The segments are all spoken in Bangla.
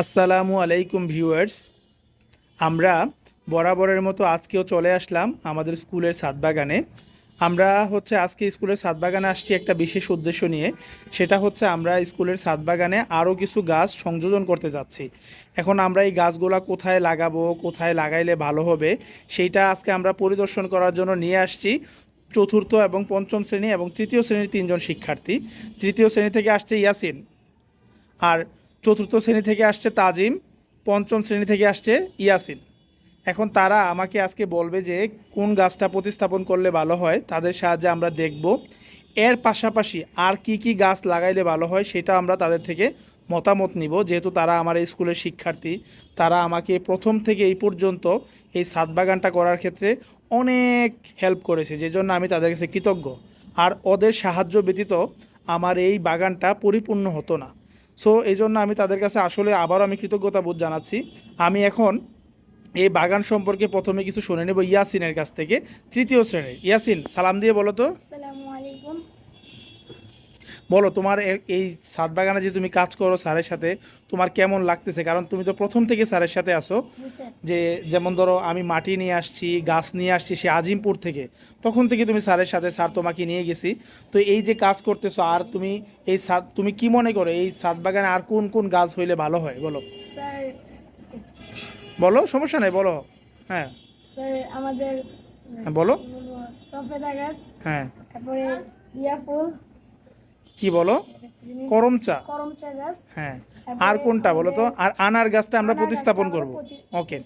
আসসালামু আলাইকুম ভিউয়ার্স। আমরা বরাবরের মতো আজকেও চলে আসলাম আমাদের স্কুলের সাতবাগানে আমরা হচ্ছে আজকে স্কুলের সাতবাগানে আসছি একটা বিশেষ উদ্দেশ্য নিয়ে। সেটা হচ্ছে আমরা স্কুলের সাতবাগানে আরও কিছু গাছ সংযোজন করতে যাচ্ছি। এখন আমরা এই গাছগুলা কোথায় লাগাবো, কোথায় লাগাইলে ভালো হবে, সেইটা আজকে আমরা পরিদর্শন করার জন্য নিয়ে আসছি। চতুর্থ এবং পঞ্চম শ্রেণি এবং তৃতীয় শ্রেণির তিনজন শিক্ষার্থী। তৃতীয় শ্রেণি থেকে আসছে ইয়াসিন। আর চতুর্থ শ্রেণি থেকে আসছে তাজিম, পঞ্চম শ্রেণি থেকে আসছে ইয়াসিন। এখন তারা আমাকে আজকে বলবে যে কোন গাছটা প্রতিস্থাপন করলে ভালো হয়, তাদের সাহায্যে আমরা দেখব। এর পাশাপাশি আর কি কি গাছ লাগাইলে ভালো হয় সেটা আমরা তাদের থেকে মতামত নিব। যেহেতু তারা আমার এই স্কুলের শিক্ষার্থী, তারা আমাকে প্রথম থেকে এই পর্যন্ত এই সাত বাগানটা করার ক্ষেত্রে অনেক হেল্প করেছে যে জন্য আমি তাদের কাছে কৃতজ্ঞ। আর ওদের সাহায্য ব্যতীত আমার এই বাগানটা পরিপূর্ণ হতো না। সো এই জন্য আমি তাদের কাছে আসলে আবারও আমি কৃতজ্ঞতা বোধ জানাচ্ছি। আমি এখন এই বাগান সম্পর্কে প্রথমে কিছু শুনে নেব ইয়াসিনের কাছ থেকে, তৃতীয় শ্রেণির। ইয়াসিন, সালাম দিয়ে বলো তো। বলো তোমার এই সাত বাগানে যে তুমি কাজ করো স্যারের সাথে তোমার কেমন লাগতেছে? কারণ তুমি তো প্রথম থেকে স্যারের সাথে আসো যে যেমন ধরো আমি মাটি নিয়ে আসছি গাছ নিয়ে আসছি সে আজিমপুর থেকে। তখন থেকে তুমি স্যারের সাথে স্যার তোমাকে নিয়ে গেছি। তো এই যে কাজ করতেছো আর তুমি এই সাত তুমি কি মনে করো এই সাত বাগানে আর কোন কোন গাছ হইলে ভালো হয়? বলো। বলো সমস্যা নেই বলো। হ্যাঁ। আমাদের হ্যাঁ বলো। সফেদা গাছ হ্যাঁ। তারপরে ইয়া ফুল কি বলো? করম চা করমচা হ্যাঁ। আর কোনটা বলো তো? আর আনার গাছটা আমরা প্রতিস্থাপন করব। ওকে।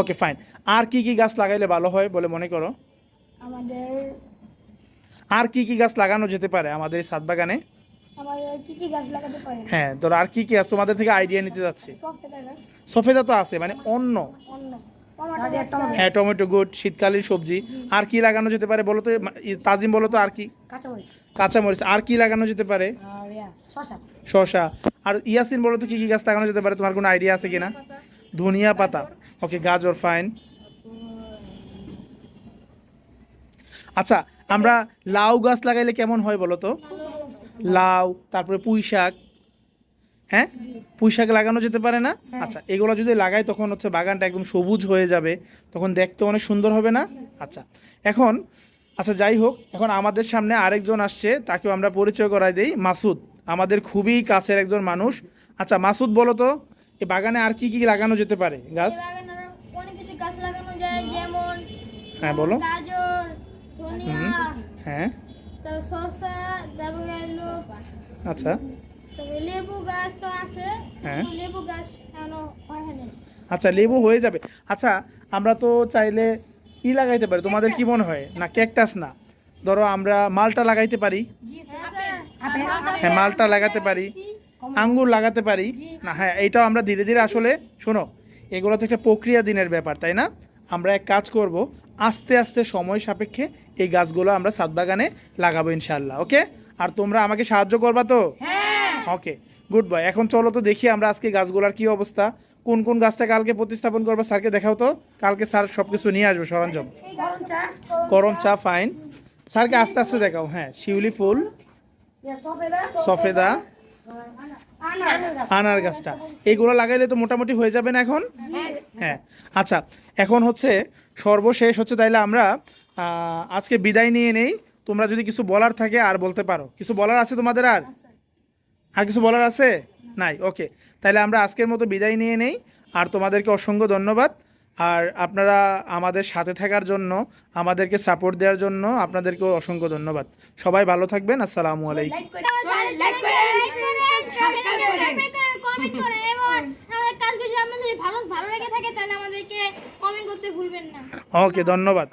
ওকে ফাইন আর কি কি গাছ লাগাইলে ভালো হয় বলে মনে করো? আমাদের আর কি কি গাছ লাগানো যেতে পারে আমাদের এই সাত বাগানে আমাদের কি কি গাছ লাগাতে পারেন হ্যাঁ ধরো আর কি কি আছে? তোমাদের থেকে আইডিয়া নিতে যাচ্ছি। সফেদা তো আছে মানে অন্য। হ্যাঁ টমেটো গুড শীতকালীন সবজি। আর কি লাগানো যেতে পারে বলো তো? তাজিম বলো তো আর কি। কাঁচামরিচ। কাঁচামরিচ আর কি লাগানো যেতে পারে? শসা। আর ইয়াসিন বলো তো কি কি গাছ লাগানো যেতে পারে? তোমার কোনো আইডিয়া আছে কিনা? ধনিয়া পাতা। ওকে গাজর ফাইন আচ্ছা আমরা লাউ গাছ লাগাইলে কেমন হয় বলো তো? লাউ তারপরে পুঁই শাক। হ্যাঁ? পুঁই শাক লাগানো যেতে পারে না? আচ্ছা এগুলো যদি লাগাই তখন হচ্ছে বাগানটা একদম সবুজ হয়ে যাবে। তখন দেখতে অনেক সুন্দর হবে না? আচ্ছা এখন আচ্ছা যাই হোক এখন আমাদের সামনে আরেকজন আসছে তাকেও আমরা পরিচয় করাই দেই মাসুদ। আমাদের খুবই কাছের একজন মানুষ। আচ্ছা মাসুদ বলো তো এই বাগানে আর কি কি লাগানো যেতে পারে? গাছ? অনেক কিছু গাছ লাগানো যায় যেমন হ্যাঁ, বলো। গাজর ধনিয়া হ্যাঁ। তারপর শসা তারপরে হলো আচ্ছা। তারপরে লেবু গাছ তো আছে হ্যাঁ। লেবু গাছ এখনও হয় আচ্ছা লেবু হয়ে যাবে। আচ্ছা আমরা তো চাইলে ই লাগাইতে পারি? তোমাদের কি মনে হয়? না ক্যাকটাস না? ধরো আমরা মালটা লাগাইতে পারি। হ্যাঁ মালটা লাগাতে পারি। আঙ্গুর লাগাতে পারি। না হ্যাঁ এইটাও আমরা ধীরে ধীরে আসলে শোনো এগুলো তো একটা প্রক্রিয়া দিনের ব্যাপার তাই না? আমরা এক কাজ করব আস্তে আস্তে সময় সাপেক্ষে এই গাছগুলো আমরা সাত বাগানে লাগাবো ইনশাল্লাহ ওকে? আর তোমরা আমাকে সাহায্য করবা তো? ওকে গুড বাই এখন চলো তো দেখি আমরা আজকে গাছগুলোর কি অবস্থা। কোন কোন গাছটা কালকে প্রতিস্থাপন করবা স্যারকে দেখাও তো। কালকে স্যার সব কিছু নিয়ে আসবে সরঞ্জাম। করম চা ফাইন স্যারকে আস্তে আস্তে দেখাও হ্যাঁ শিউলি ফুল, সফেদা সফেদা আনার গাছটা। এইগুলো লাগাইলে তো মোটামুটি হয়ে যাবে না এখন? হ্যাঁ আচ্ছা এখন হচ্ছে সর্বশেষ হচ্ছে তাইলে আমরা আজকে বিদায় নিয়ে নেই। তোমরা যদি কিছু বলার থাকে আর বলতে পারো। কিছু বলার আছে তোমাদের আর? আর কিছু বলার আছে? নাই ওকে তাহলে আমরা আজকের মতো বিদায় নিয়ে নেই আর তোমাদেরকে অসংখ্য ধন্যবাদ। আর আপনারা আমাদের সাথে থাকার জন্য আমাদেরকে সাপোর্ট দেওয়ার জন্য আপনাদেরকেও অসংখ্য ধন্যবাদ। সবাই ভালো থাকবেন আসসালামু আলাইকুম। ভালো ভালো লেগে থাকে তাহলে আমাদেরকে কমেন্ট করতে ভুলবেন না। ওকে ধন্যবাদ।